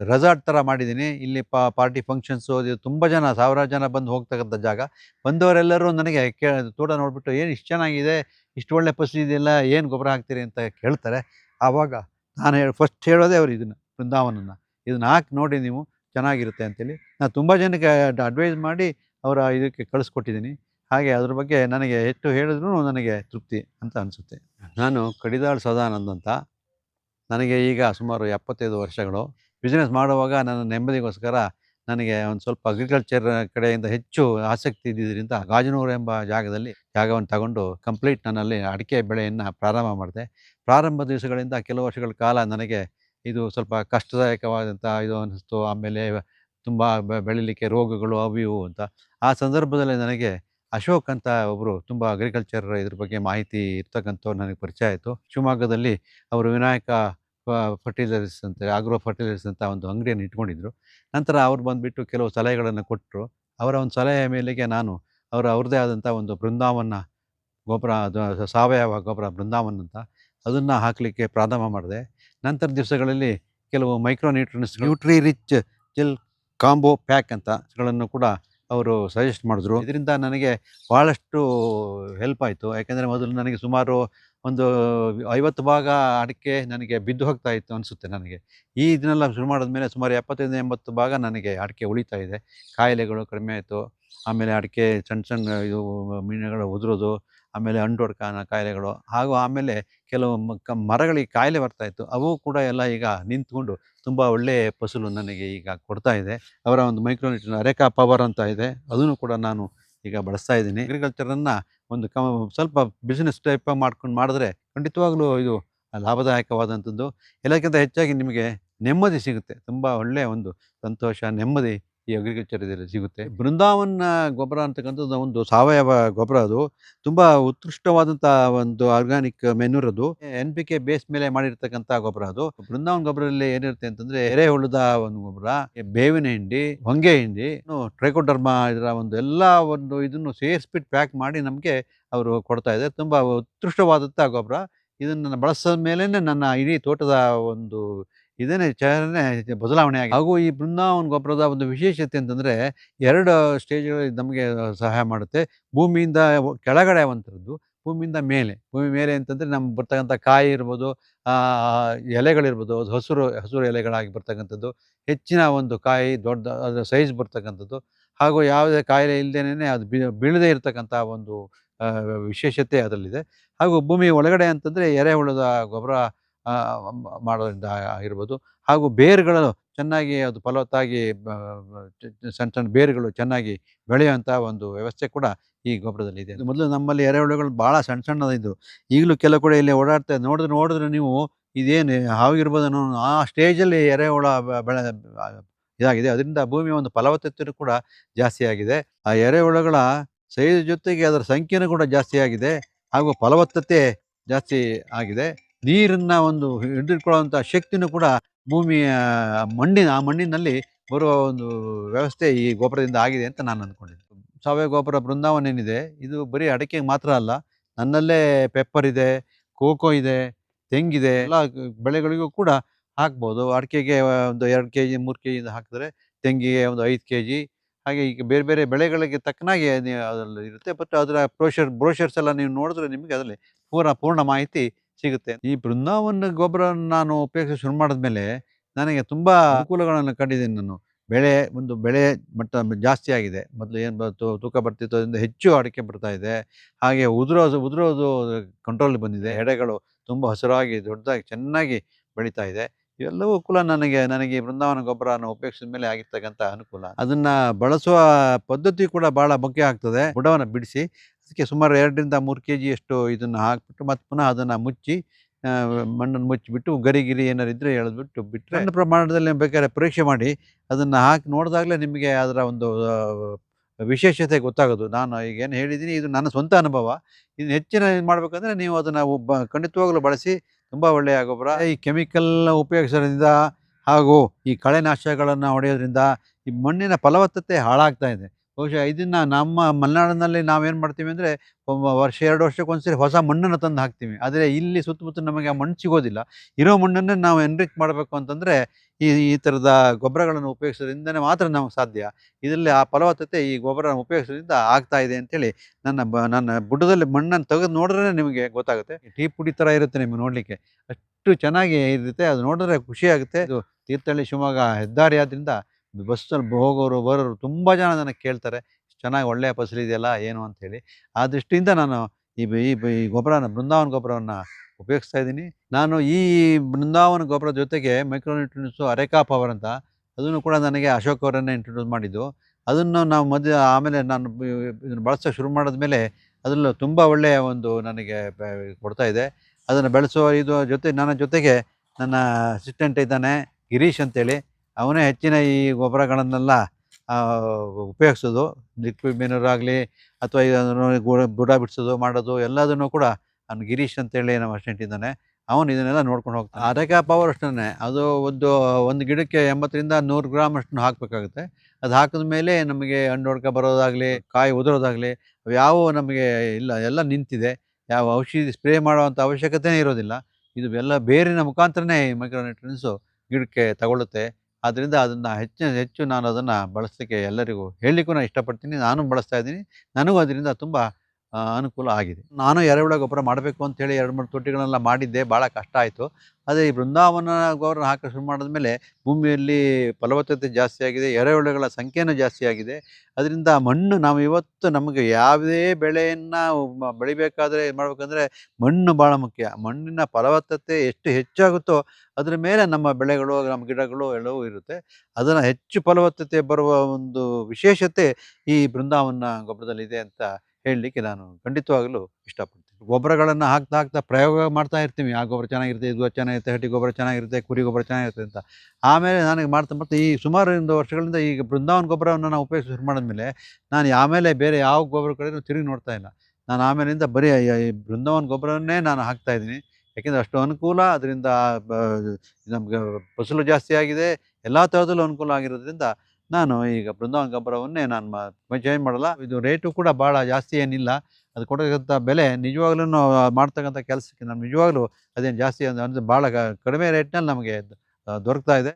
Resort ಥರ ಮಾಡಿದ್ದೀನಿ. ಇಲ್ಲಿ ಪಾ ಪಾರ್ಟಿ ಫಂಕ್ಷನ್ಸು ಅದು ತುಂಬ ಜನ, ಸಾವಿರಾರು ಜನ ಬಂದು ಹೋಗ್ತಕ್ಕಂಥ ಜಾಗ. ಬಂದವರೆಲ್ಲರೂ ನನಗೆ ಕೇ, ತೋಟ ನೋಡಿಬಿಟ್ಟು, ಏನು ಇಷ್ಟು ಚೆನ್ನಾಗಿದೆ? ಇಷ್ಟು ಒಳ್ಳೆ ಫಸಲು ಇದೆಯಲ್ಲ ಏನು ಗೊಬ್ಬರ ಹಾಕ್ತೀರಿ? ಅಂತ ಕೇಳ್ತಾರೆ. ಆವಾಗ ನಾನು ಹೇಳಿ ಫಸ್ಟ್ ಹೇಳೋದೇ ಅವ್ರು ಇದನ್ನು, ಬೃಂದಾವನನ್ನು. ಇದನ್ನ ಹಾಕಿ, ನೋಡಿ ನೀವು, ಚೆನ್ನಾಗಿರುತ್ತೆ ಅಂತೇಳಿ. ನಾನು ತುಂಬ ಜನಕ್ಕೆ ಅಡ್ವೈಸ್ ಮಾಡಿ ಅವರ ಇದಕ್ಕೆ ಕಳಿಸ್ಕೊಟ್ಟಿದ್ದೀನಿ. ಹಾಗೆ ಅದ್ರ ಬಗ್ಗೆ ನನಗೆ ಎಷ್ಟು ಹೇಳಿದ್ರು ನನಗೆ ತೃಪ್ತಿ ಅಂತ ಅನಿಸುತ್ತೆ. ನಾನು ಕಡಿದಾಳ್ ಸದಾನಂದ್ ಅಂತ. ನನಗೆ ಈಗ ಸುಮಾರು ಎಪ್ಪತ್ತೈದು ವರ್ಷಗಳು. ಬಿಸ್ನೆಸ್ ಮಾಡುವಾಗ ನನ್ನ ನೆಮ್ಮದಿಗೋಸ್ಕರ ನನಗೆ ಒಂದು ಸ್ವಲ್ಪ ಅಗ್ರಿಕಲ್ಚರ್ ಕಡೆಯಿಂದ ಹೆಚ್ಚು ಆಸಕ್ತಿ ಇದ್ದಿದ್ದರಿಂದ ಗಾಜನೂರು ಎಂಬ ಜಾಗದಲ್ಲಿ ಜಾಗವನ್ನು ತಗೊಂಡು ಕಂಪ್ಲೀಟ್ ನನ್ನಲ್ಲಿ ಅಡಿಕೆ ಬೆಳೆಯನ್ನು ಪ್ರಾರಂಭ ಮಾಡಿದೆ. ಪ್ರಾರಂಭ ದಿವಸಗಳಿಂದ ಕೆಲವು ವರ್ಷಗಳ ಕಾಲ ನನಗೆ ಇದು ಸ್ವಲ್ಪ ಕಷ್ಟದಾಯಕವಾದಂಥ ಇದು ಅನ್ನಿಸ್ತು. ಆಮೇಲೆ ತುಂಬ ಬೆಳಿಲಿಕ್ಕೆ ರೋಗಗಳು ಅವು ಇವು ಅಂತ. ಆ ಸಂದರ್ಭದಲ್ಲಿ ನನಗೆ ಅಶೋಕ್ ಅಂತ ಒಬ್ಬರು ತುಂಬ ಅಗ್ರಿಕಲ್ಚರ್ ಇದ್ರ ಬಗ್ಗೆ ಮಾಹಿತಿ ಇರ್ತಕ್ಕಂಥವ್ರು ನನಗೆ ಪರಿಚಯ ಆಯಿತು. ಶಿವಮೊಗ್ಗದಲ್ಲಿ ಅವರು ವಿನಾಯಕ ಫರ್ಟಿಲೈಸರ್ಸ್ ಅಂತ ಆಗ್ರೋ ಫರ್ಟಿಲೈಸರ್ಸ್ ಅಂತ ಒಂದು ಅಂಗಡಿಯನ್ನು ಇಟ್ಕೊಂಡಿದ್ರು. ನಂತರ ಅವ್ರು ಬಂದುಬಿಟ್ಟು ಕೆಲವು ಸಲಹೆಗಳನ್ನು ಕೊಟ್ಟರು ಅವರ ಒಂದು ಸಲಹೆಯ ಮೇಲೆಗೆ ನಾನು ಅವರ ಅವ್ರದ್ದೇ ಆದಂಥ ಒಂದು ಬೃಂದಾವನ ಗೊಬ್ಬರ ಅದು ಸಾವಯವ ಗೊಬ್ಬರ ಬೃಂದಾವನ್ ಅಂತ ಅದನ್ನು ಹಾಕಲಿಕ್ಕೆ ಪ್ರಾರಂಭ ಮಾಡಿದೆ. ನಂತರ ದಿವಸಗಳಲ್ಲಿ ಕೆಲವು micro nutrients nutri rich gel combo pack ಅಂತ ಗಳನ್ನು ಕೂಡ ಅವರು ಸಜೆಸ್ಟ್ ಮಾಡಿದ್ರು. ಇದರಿಂದ ನನಗೆ ಭಾಳಷ್ಟು ಹೆಲ್ಪ್ ಆಯಿತು. ಯಾಕೆಂದರೆ ಮೊದಲು ನನಗೆ ಸುಮಾರು ಒಂದು ಐವತ್ತು ಭಾಗ ಅಡಿಕೆ ನನಗೆ ಬಿದ್ದು ಹೋಗ್ತಾ ಇತ್ತು ಅನಿಸುತ್ತೆ ನನಗೆ. ಈ ಇದನ್ನೆಲ್ಲ ಶುರು ಮಾಡಿದ ಮೇಲೆ ಸುಮಾರು ಎಪ್ಪತ್ತೈದು ಎಂಬತ್ತು ಭಾಗ ನನಗೆ ಅಡಿಕೆ ಉಳಿತಾ ಇದೆ. ಕಾಯಿಲೆಗಳು ಕಡಿಮೆ ಆಯಿತು. ಆಮೇಲೆ ಅಡಿಕೆ ಸಣ್ಣ ಸಣ್ಣ ಇದು ಮೀನುಗಳು ಉದುರೋದು, ಆಮೇಲೆ ಅಂಟೋಡ್ಕ ಕಾಯಿಲೆಗಳು, ಹಾಗೂ ಆಮೇಲೆ ಕೆಲವು ಮರಗಳಿಗೆ ಕಾಯಿಲೆ ಬರ್ತಾ ಇತ್ತು. ಅವು ಕೂಡ ಎಲ್ಲ ಈಗ ನಿಂತ್ಕೊಂಡು ತುಂಬ ಒಳ್ಳೆಯ ಫಸಲು ನನಗೆ ಈಗ ಕೊಡ್ತಾ ಇದೆ. ಅವರ ಒಂದು ಮೈಕ್ರೋನಿಟ್ ಅರೆಕಾ ಪವರ್ ಅಂತ ಇದೆ. ಅದನ್ನು ಕೂಡ ನಾನು ಈಗ ಬಳಸ್ತಾ ಇದ್ದೀನಿ. ಅಗ್ರಿಕಲ್ಚರನ್ನು ಒಂದು ಕಮ, ಸ್ವಲ್ಪ ಬಿಸ್ನೆಸ್ ಟೈಪ್ ಮಾಡ್ಕೊಂಡು ಮಾಡಿದ್ರೆ ಖಂಡಿತವಾಗ್ಲೂ ಇದು ಲಾಭದಾಯಕವಾದಂಥದ್ದು. ಎಲ್ಲಕ್ಕಿಂತ ಹೆಚ್ಚಾಗಿ ನಿಮಗೆ ನೆಮ್ಮದಿ ಸಿಗುತ್ತೆ. ತುಂಬ ಒಳ್ಳೆಯ ಒಂದು ಸಂತೋಷ, ನೆಮ್ಮದಿ ಈ ಅಗ್ರಿಕಲ್ಚರ್ ಇದರಲ್ಲಿ ಸಿಗುತ್ತೆ. ಬೃಂದಾವನ ಗೊಬ್ಬರ ಅಂತಕ್ಕಂಥದ್ದು ಒಂದು ಸಾವಯವ ಗೊಬ್ಬರ ಅದು. ತುಂಬ ಉತ್ಕೃಷ್ಟವಾದಂಥ ಒಂದು ಆರ್ಗಾನಿಕ್ ಮೆನ್ಯೂರ್ ಅದು. ಎನ್ ಪಿ ಕೆ ಬೇಸ್ ಮೇಲೆ ಮಾಡಿರ್ತಕ್ಕಂಥ ಗೊಬ್ಬರ ಅದು. ಬೃಂದಾವನ ಗೊಬ್ಬರದಲ್ಲಿ ಏನಿರುತ್ತೆ ಅಂತಂದ್ರೆ ಎರೆಹುಳದ ಒಂದು ಗೊಬ್ಬರ, ಬೇವಿನ ಹಿಂಡಿ, ಹೊಂಗೆ ಹಿಂಡಿ ಟ್ರೈಕೋಡರ್ಮಾ ಇದರ ಒಂದು ಎಲ್ಲ ಒಂದು ಇದನ್ನು ಸೇರಿಸ್ಬಿಟ್ಟು ಪ್ಯಾಕ್ ಮಾಡಿ ನಮಗೆ ಅವರು ಕೊಡ್ತಾ ಇದೆ ತುಂಬ ಉತ್ಕೃಷ್ಟವಾದಂಥ ಗೊಬ್ಬರ. ಇದನ್ನು ಬಳಸಿದ ಮೇಲೇ ನನ್ನ ಇಡೀ ತೋಟದ ಒಂದು ಇದೇನೆ ಚಹರೆ ಬದಲಾವಣೆ ಆಗಿದೆ. ಹಾಗೂ ಈ ಬೃಂದಾವನ್ ಗೊಬ್ಬರದ ಒಂದು ವಿಶೇಷತೆ ಅಂತಂದರೆ ಎರಡು ಸ್ಟೇಜ್ಗಳು ನಮಗೆ ಸಹಾಯ ಮಾಡುತ್ತೆ. ಭೂಮಿಯಿಂದ ಕೆಳಗಡೆ ಅವಂಥದ್ದು ಭೂಮಿಯಿಂದ ಮೇಲೆ. ಭೂಮಿ ಮೇಲೆ ಅಂತಂದರೆ ನಮ್ಗೆ ಬರ್ತಕ್ಕಂಥ ಕಾಯಿ ಇರ್ಬೋದು ಎಲೆಗಳಿರ್ಬೋದು ಅದು ಹಸಿರು ಹಸಿರು ಎಲೆಗಳಾಗಿ ಬರ್ತಕ್ಕಂಥದ್ದು, ಹೆಚ್ಚಿನ ಒಂದು ಕಾಯಿ, ದೊಡ್ಡ, ಅದರ ಸೈಜ್ ಬರ್ತಕ್ಕಂಥದ್ದು, ಹಾಗೂ ಯಾವುದೇ ಕಾಯಿಲೆ ಇಲ್ಲದೇನೆ ಅದು ಬಿ, ಬೀಳದೇ ಇರತಕ್ಕಂಥ ಒಂದು ವಿಶೇಷತೆ ಅದರಲ್ಲಿದೆ. ಹಾಗೂ ಭೂಮಿ ಒಳಗಡೆ ಅಂತಂದರೆ ಎರೆಹುಳದ ಗೊಬ್ಬರ ಮಾಡೋದ್ರಿಂದ ಆಗಿರ್ಬೋದು. ಹಾಗೂ ಬೇರುಗಳು ಚೆನ್ನಾಗಿ ಅದು ಫಲವತ್ತಾಗಿ ಸಣ್ಣ ಸಣ್ಣ ಬೇರುಗಳು ಚೆನ್ನಾಗಿ ಬೆಳೆಯುವಂಥ ಒಂದು ವ್ಯವಸ್ಥೆ ಕೂಡ ಈ ಗೊಬ್ಬರದಲ್ಲಿ ಇದೆ. ಮೊದಲು ನಮ್ಮಲ್ಲಿ ಎರೆಹುಳುಗಳು ಭಾಳ ಸಣ್ಣ ಸಣ್ಣದಿದ್ದು ಈಗಲೂ ಕೆಲವು ಕಡೆ ಇಲ್ಲಿ ಓಡಾಡ್ತಾ ನೋಡಿದ್ರೆ ನೋಡಿದ್ರೆ ನೀವು ಇದೇನು ಹಾವಿರ್ಬೋದು ಅನ್ನೋ ಆ ಸ್ಟೇಜಲ್ಲಿ ಎರೆಹುಳ ಬೆಳೆ ಇದಾಗಿದೆ. ಅದರಿಂದ ಭೂಮಿಯ ಒಂದು ಫಲವತ್ತತೆ ಕೂಡ ಜಾಸ್ತಿ ಆಗಿದೆ. ಆ ಎರೆಹುಳುಗಳ ಸೈಜ್ ಜೊತೆಗೆ ಅದರ ಸಂಖ್ಯೆನೂ ಕೂಡ ಜಾಸ್ತಿ ಆಗಿದೆ. ಹಾಗೂ ಫಲವತ್ತತೆ ಜಾಸ್ತಿ ಆಗಿದೆ. ನೀರನ್ನ ಒಂದು ಹಿಡಿದಿಟ್ಕೊಳ್ಳುವಂಥ ಶಕ್ತಿನೂ ಕೂಡ ಭೂಮಿಯ ಮಣ್ಣಿನ, ಆ ಮಣ್ಣಿನಲ್ಲಿ ಬರುವ ಒಂದು ವ್ಯವಸ್ಥೆ ಈ ಗೊಬ್ಬರದಿಂದ ಆಗಿದೆ ಅಂತ ನಾನು ಅಂದ್ಕೊಂಡಿದ್ದೆ. ಸಾವಯವ ಗೊಬ್ಬರ ಬೃಂದಾವನ ಏನಿದೆ ಇದು ಬರೀ ಅಡಿಕೆಗೆ ಮಾತ್ರ ಅಲ್ಲ, ನನ್ನಲ್ಲೇ ಪೆಪ್ಪರ್ ಇದೆ ಕೋಕೋ ಇದೆ, ತೆಂಗಿದೆ, ಎಲ್ಲ ಬೆಳೆಗಳಿಗೂ ಕೂಡ ಹಾಕ್ಬೋದು. ಅಡಿಕೆಗೆ ಒಂದು ಎರಡು ಕೆ ಜಿ ಮೂರು ಕೆ ಜಿಯಿಂದ ಹಾಕಿದ್ರೆ ತೆಂಗಿಗೆ ಒಂದು ಐದು ಕೆ ಜಿ ಹಾಗೆ ಈಗ ಬೇರೆ ಬೇರೆ ಬೆಳೆಗಳಿಗೆ ತಕ್ಕನಾಗಿ ಅದರಲ್ಲಿ ಇರುತ್ತೆ. ಬಟ್ ಅದರ ಬ್ರೋಷರ್ ಬ್ರೋಷರ್ಸ್ ಎಲ್ಲ ನೀವು ನೋಡಿದ್ರೆ ನಿಮಗೆ ಅದರಲ್ಲಿ ಪೂರ್ಣ ಪೂರ್ಣ ಮಾಹಿತಿ ಸಿಗುತ್ತೆ. ಈ ಬೃಂದಾವನ ಗೊಬ್ಬರ ನಾನು ಉಪಯೋಗಿಸಿ ಶುರು ಮಾಡಿದ್ಮೇಲೆ ನನಗೆ ತುಂಬ ಅನುಕೂಲಗಳನ್ನು ಕಂಡಿದ್ದೀನಿ ನಾನು. ಬೆಳೆ, ಒಂದು ಬೆಳೆ ಮಟ್ಟ ಜಾಸ್ತಿ ಆಗಿದೆ. ಮೊದಲು ಏನು ತೂಕ ಬರ್ತಿತ್ತು, ಅದರಿಂದ ಹೆಚ್ಚು ಅಡಿಕೆ ಬರ್ತಾ ಇದೆ. ಹಾಗೆ ಉದುರೋದು ಉದುರೋದು ಕಂಟ್ರೋಲ್ ಬಂದಿದೆ. ಎಡೆಗಳು ತುಂಬ ಹಸಿರಾಗಿ, ದೊಡ್ಡದಾಗಿ, ಚೆನ್ನಾಗಿ ಬೆಳೀತಾ ಇದೆ. ಇವೆಲ್ಲವೂ ಕೂಡ ನನಗೆ ನನಗೆ ಬೃಂದಾವನ ಗೊಬ್ಬರನ ಉಪಯೋಗಿಸಿದ ಮೇಲೆ ಆಗಿರ್ತಕ್ಕಂಥ ಅನುಕೂಲ. ಅದನ್ನು ಬಳಸುವ ಪದ್ಧತಿ ಕೂಡ ಭಾಳ ಮುಖ್ಯ ಆಗ್ತದೆ. ಬುಡವನ್ನು ಬಿಡಿಸಿ ಅದಕ್ಕೆ ಸುಮಾರು ಎರಡರಿಂದ ಮೂರು ಕೆ ಜಿಯಷ್ಟು ಇದನ್ನು ಹಾಕ್ಬಿಟ್ಟು ಮತ್ತು ಪುನಃ ಅದನ್ನು ಮುಚ್ಚಿ ಮಣ್ಣನ್ನು ಮುಚ್ಚಿಬಿಟ್ಟು ಗರಿ ಗಿರಿ ಏನಾರು ಇದ್ದರೆ ಎಳೆದ್ಬಿಟ್ಟು ಬಿಟ್ಟರೆ ಸಣ್ಣ ಪ್ರಮಾಣದಲ್ಲಿ ಬೇಕಾದ್ರೆ ಪರೀಕ್ಷೆ ಮಾಡಿ ಅದನ್ನು ಹಾಕಿ ನೋಡಿದಾಗಲೇ ನಿಮಗೆ ಅದರ ಒಂದು ವಿಶೇಷತೆ ಗೊತ್ತಾಗೋದು. ನಾನು ಈಗ ಏನು ಹೇಳಿದ್ದೀನಿ ಇದು ನನ್ನ ಸ್ವಂತ ಅನುಭವ. ಇನ್ನು ಹೆಚ್ಚಿನ ಏನು ಮಾಡಬೇಕಂದ್ರೆ ನೀವು ಅದನ್ನು ಒಬ್ಬ ಖಂಡಿತವಾಗಲೂ ಬಳಸಿ ತುಂಬ ಒಳ್ಳೆಯ ಗೊಬ್ಬರ. ಈ ಕೆಮಿಕಲ್ ಉಪಯೋಗಿಸೋದ್ರಿಂದ ಹಾಗೂ ಈ ಕಳೆನಾಶಗಳನ್ನು ಹೊಡೆಯೋದ್ರಿಂದ ಈ ಮಣ್ಣಿನ ಫಲವತ್ತತೆ ಹಾಳಾಗ್ತಾ ಇದೆ. ಬಹುಶಃ ಇದನ್ನು ನಮ್ಮ ಮಲೆನಾಡಿನಲ್ಲಿ ನಾವೇನು ಮಾಡ್ತೀವಿ ಅಂದರೆ ವರ್ಷ, ಎರಡು ವರ್ಷಕ್ಕೊಂದ್ಸರಿ ಹೊಸ ಮಣ್ಣನ್ನು ತಂದು ಹಾಕ್ತೀವಿ. ಆದರೆ ಇಲ್ಲಿ ಸುತ್ತಮುತ್ತ ನಮಗೆ ಆ ಮಣ್ಣು ಸಿಗೋದಿಲ್ಲ. ಇರೋ ಮಣ್ಣನ್ನೇ ನಾವು ಎನ್ರಿಚ್ ಮಾಡಬೇಕು ಅಂತಂದರೆ, ಈ ಈ ಥರದ ಗೊಬ್ಬರಗಳನ್ನು ಉಪಯೋಗಿಸೋದ್ರಿಂದನೇ ಮಾತ್ರ ನಮಗೆ ಸಾಧ್ಯ. ಇದರಲ್ಲಿ ಆ ಫಲವತ್ತತೆ ಈ ಗೊಬ್ಬರ ಉಪಯೋಗಿಸೋದ್ರಿಂದ ಆಗ್ತಾ ಇದೆ ಅಂತೇಳಿ ನನ್ನ ಬ, ನನ್ನ ಬುಡದಲ್ಲಿ ಮಣ್ಣನ್ನು ತೆಗೆದು ನೋಡಿದ್ರೆ ನಿಮಗೆ ಗೊತ್ತಾಗುತ್ತೆ. ಟೀ ಪುಡಿ ಥರ ಇರುತ್ತೆ ನಿಮಗೆ ನೋಡಲಿಕ್ಕೆ. ಅಷ್ಟು ಚೆನ್ನಾಗಿ ಇರುತ್ತೆ, ಅದು ನೋಡಿದ್ರೆ ಖುಷಿ ಆಗುತ್ತೆ. ಇದು ತೀರ್ಥಹಳ್ಳಿ ಶಿವಮೊಗ್ಗ ಹೆದ್ದಾರಿ ಆದ್ದರಿಂದ ಬಸ್ಸಲ್ಲಿ ಹೋಗೋರು, ಬರೋರು ತುಂಬ ಜನ ನನಗೆ ಕೇಳ್ತಾರೆ. ಚೆನ್ನಾಗಿ ಒಳ್ಳೆಯ ಫಸಲು ಇದೆಯಲ್ಲ, ಏನು ಅಂತೇಳಿ ಆ ದೃಷ್ಟಿಯಿಂದ ನಾನು ಈ ಈ ಈ ಗೊಬ್ಬರನ, ಬೃಂದಾವನ ಗೊಬ್ಬರವನ್ನು ಉಪಯೋಗಿಸ್ತಾ ಇದ್ದೀನಿ. ನಾನು ಈ ಬೃಂದಾವನ ಗೊಬ್ಬರ ಜೊತೆಗೆ ಮೈಕ್ರೋನ್ಯೂಟ್ರಿನ್ಸು ಅರೆಕಾ ಪವರ್ ಅಂತ, ಅದನ್ನು ಕೂಡ ನನಗೆ ಅಶೋಕ್ ಅವರನ್ನೇ ಇಂಟ್ರೊಡ್ಯೂಸ್ ಮಾಡಿದ್ದು. ಅದನ್ನು ನಾವು ಮಧ್ಯ ಆಮೇಲೆ ನಾನು ಇದನ್ನು ಬಳಸೋಕೆ ಶುರು ಮಾಡಿದ್ಮೇಲೆ ಅದರಲ್ಲೂ ತುಂಬ ಒಳ್ಳೆಯ ಒಂದು ನನಗೆ ಕೊಡ್ತಾ ಇದೆ. ಅದನ್ನು ಬೆಳೆಸುವ ಇದು ಜೊತೆ, ನನ್ನ ಜೊತೆಗೆ ನನ್ನ ಅಸಿಸ್ಟೆಂಟ್ ಇದ್ದಾನೆ, ಗಿರೀಶ್ ಅಂತೇಳಿ. ಅವನೇ ಹೆಚ್ಚಿನ ಈ ಗೊಬ್ಬರಗಳನ್ನೆಲ್ಲ ಆ, ಉಪಯೋಗಿಸೋದು. ಲಿಕ್ವಿಡ್ ಮೆನೂರ್ ಆಗಲಿ ಅಥವಾ ಗುಡ ಬುಡ ಬಿಡಿಸೋದು ಮಾಡೋದು ಎಲ್ಲದನ್ನು ಕೂಡ ಅವ್ನು ಗಿರೀಶ್ ಅಂತೇಳಿ ನಮ್ಮ ಅಸ್ಟೆಂಟ್ ಇದ್ದಾನೆ. ಅವನು ಇದನ್ನೆಲ್ಲ ನೋಡ್ಕೊಂಡು ಹೋಗ್ತಾನೆ. ಅರೆಕಾ ಪವರ್ ಅಷ್ಟೇ ಅದು ಒಂದು ಒಂದು ಗಿಡಕ್ಕೆ ಎಂಬತ್ತರಿಂದ ನೂರು ಗ್ರಾಮ್ ಅಷ್ಟು ಹಾಕಬೇಕಾಗುತ್ತೆ. ಅದು ಹಾಕಿದ ಮೇಲೆ ನಮಗೆ ಹಣ್ಣು ಬರೋದಾಗಲಿ ಕಾಯಿ ಉದುರೋದಾಗಲಿ ಯಾವ ನಮಗೆ ಇಲ್ಲ ಎಲ್ಲ ನಿಂತಿದೆ. ಯಾವ ಔಷಧಿ ಸ್ಪ್ರೇ ಮಾಡುವಂಥ ಅವಶ್ಯಕತೆನೇ ಇರೋದಿಲ್ಲ. ಇದು ಎಲ್ಲ ಬೇರಿನ ಮುಖಾಂತರನೇ ಈ ಮೈಕ್ರೋನ್ಯೂಟ್ರಿಯನ್ಸು ಗಿಡಕ್ಕೆ ತಗೊಳ್ಳುತ್ತೆ. ಆದ್ದರಿಂದ ಅದನ್ನು ಹೆಚ್ಚಿನ ಹೆಚ್ಚು ನಾನು ಅದನ್ನು ಬಳಸಲಿಕ್ಕೆ ಎಲ್ಲರಿಗೂ ಹೇಳಲಿಕ್ಕೂ ನಾನು ಇಷ್ಟಪಡ್ತೀನಿ. ನಾನು ಬಳಸ್ತಾ ಇದ್ದೀನಿ. ನನಗೂ ಅದರಿಂದ ತುಂಬ ಅನುಕೂಲ ಆಗಿದೆ. ನಾನು ಎರೆಹುಳ ಗೊಬ್ಬರ ಮಾಡಬೇಕು ಅಂತೇಳಿ ಎರಡು ಮೂರು ತೊಟ್ಟಿಗಳನ್ನೆಲ್ಲ ಮಾಡಿದ್ದೆ, ಭಾಳ ಕಷ್ಟ ಆಯಿತು. ಆದರೆ ಈ ಬೃಂದಾವನ ಗೊಬ್ಬರ ಹಾಕಿ ಶುರು ಮಾಡಿದ್ಮೇಲೆ ಭೂಮಿಯಲ್ಲಿ ಫಲವತ್ತತೆ ಜಾಸ್ತಿ ಆಗಿದೆ, ಎರೆಹುಳುಗಳ ಸಂಖ್ಯೆನೂ ಜಾಸ್ತಿ ಆಗಿದೆ. ಅದರಿಂದ ಮಣ್ಣು, ನಾವು ಇವತ್ತು ನಮಗೆ ಯಾವುದೇ ಬೆಳೆಯನ್ನು ಬೆಳಿಬೇಕಾದ್ರೆ ಮಾಡಬೇಕಂದ್ರೆ ಮಣ್ಣು ಭಾಳ ಮುಖ್ಯ. ಮಣ್ಣಿನ ಫಲವತ್ತತೆ ಎಷ್ಟು ಹೆಚ್ಚಾಗುತ್ತೋ ಅದರ ಮೇಲೆ ನಮ್ಮ ಬೆಳೆಗಳು, ನಮ್ಮ ಗಿಡಗಳು ಎಲ್ಲವೂ ಇರುತ್ತೆ. ಅದನ್ನು ಹೆಚ್ಚು ಫಲವತ್ತತೆ ಬರುವ ಒಂದು ವಿಶೇಷತೆ ಈ ಬೃಂದಾವನ ಗೊಬ್ಬರದಲ್ಲಿದೆ ಅಂತ ಹೇಳಲಿಕ್ಕೆ ನಾನು ಖಂಡಿತವಾಗಲೂ ಇಷ್ಟಪಡ್ತೀನಿ. ಗೊಬ್ಬರಗಳನ್ನು ಹಾಕ್ತಾ ಹಾಕ್ತಾ ಪ್ರಯೋಗ ಮಾಡ್ತಾ ಇರ್ತೀವಿ ಆ ಗೊಬ್ಬರ ಚೆನ್ನಾಗಿರುತ್ತೆ, ಇದು ಚೆನ್ನಾಗಿರುತ್ತೆ, ಹಟ್ಟಿ ಗೊಬ್ಬರ ಚೆನ್ನಾಗಿರುತ್ತೆ, ಕುರಿ ಗೊಬ್ಬರ ಚೆನ್ನಾಗಿರುತ್ತೆ ಅಂತ. ಆಮೇಲೆ ನನಗೆ ಮಾಡ್ತಾ ಮಾಡ್ತಾ ಈ ಸುಮಾರು ಒಂದು ವರ್ಷಗಳಿಂದ ಈಗ ಬೃಂದಾವನ ಗೊಬ್ಬರವನ್ನು ನಾನು ಉಪಯೋಗಿಸಿ ಶುರು ಮಾಡಿದ್ಮೇಲೆ ನಾನು ಆಮೇಲೆ ಬೇರೆ ಯಾವ ಗೊಬ್ಬರ ಕಡೆ ತಿರುಗಿ ನೋಡ್ತಾ ಇಲ್ಲ. ನಾನು ಆಮೇಲಿಂದ ಬರೀ ಈ ಬೃಂದಾವನ ಗೊಬ್ಬರವನ್ನೇ ನಾನು ಹಾಕ್ತಾ ಇದ್ದೀನಿ. ಯಾಕೆಂದರೆ ಅಷ್ಟು ಅನುಕೂಲ, ಅದರಿಂದ ನಮಗೆ ಫಸಲು ಜಾಸ್ತಿ ಆಗಿದೆ. ಎಲ್ಲ ಥರದಲ್ಲೂ ಅನುಕೂಲ ಆಗಿರೋದ್ರಿಂದ ನಾನು ಈಗ ಬೃಂದಾವನ ಗೊಬ್ಬರವನ್ನೇ ನಾನು ಚೇಂಜ್ ಮಾಡಲ್ಲ. ಇದು ರೇಟು ಕೂಡ ಭಾಳ ಜಾಸ್ತಿ ಏನಿಲ್ಲ. ಅದು ಕೊಡತಕ್ಕಂಥ ಬೆಲೆ ನಿಜವಾಗ್ಲೂ ಮಾಡ್ತಕ್ಕಂಥ ಕೆಲಸಕ್ಕೆ ನಾನು ನಿಜವಾಗ್ಲೂ ಅದೇನು ಜಾಸ್ತಿ ಅಂದ್ರೆ ಭಾಳ ಕಡಿಮೆ ರೇಟ್ನಲ್ಲಿ ನಮಗೆ ದೊರಕ್ತಾ ಇದೆ.